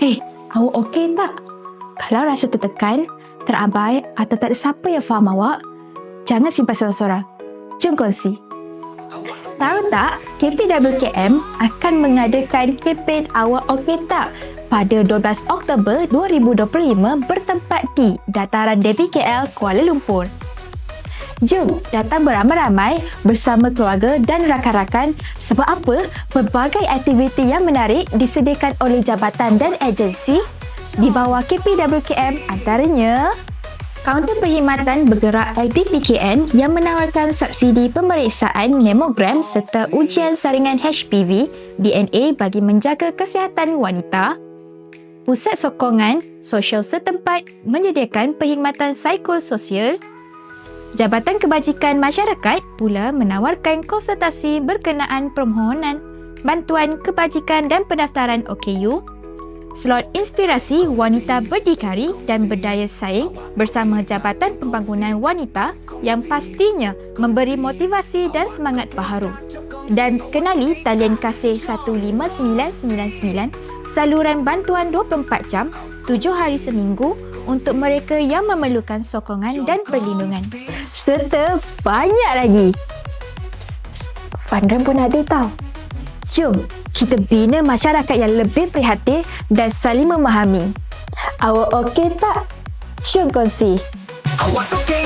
Hei, awak okey tak? Kalau rasa tertekan, terabai atau tak ada siapa yang faham awak, jangan simpan seorang-seorang. Jom kongsi. Tahu tak, KPWKM akan mengadakan kempen Awak Okey Tak pada 12 Oktober 2025 bertempat di Dataran Devi KL, Kuala Lumpur. Jom datang beramai-ramai bersama keluarga dan rakan-rakan sebab apa pelbagai aktiviti yang menarik disediakan oleh jabatan dan agensi di bawah KPWKM antaranya Kaunter Perkhidmatan Bergerak LDPKN yang menawarkan subsidi pemeriksaan mamogram serta ujian saringan HPV DNA bagi menjaga kesihatan wanita. Pusat Sokongan Sosial Setempat menyediakan perkhidmatan psikososial Jabatan Kebajikan Masyarakat pula menawarkan konsultasi berkenaan permohonan bantuan kebajikan dan pendaftaran OKU, slot inspirasi wanita berdikari dan berdaya saing bersama Jabatan Pembangunan Wanita yang pastinya memberi motivasi dan semangat baharu. Dan kenali talian kasih 15999 saluran bantuan 24 jam, 7 hari seminggu untuk mereka yang memerlukan sokongan dan perlindungan. Serta banyak lagi. Fundraise pun ada tau. Jom kita bina masyarakat yang lebih prihatin dan saling memahami. Awak okey tak? Jom kongsi. Awak okey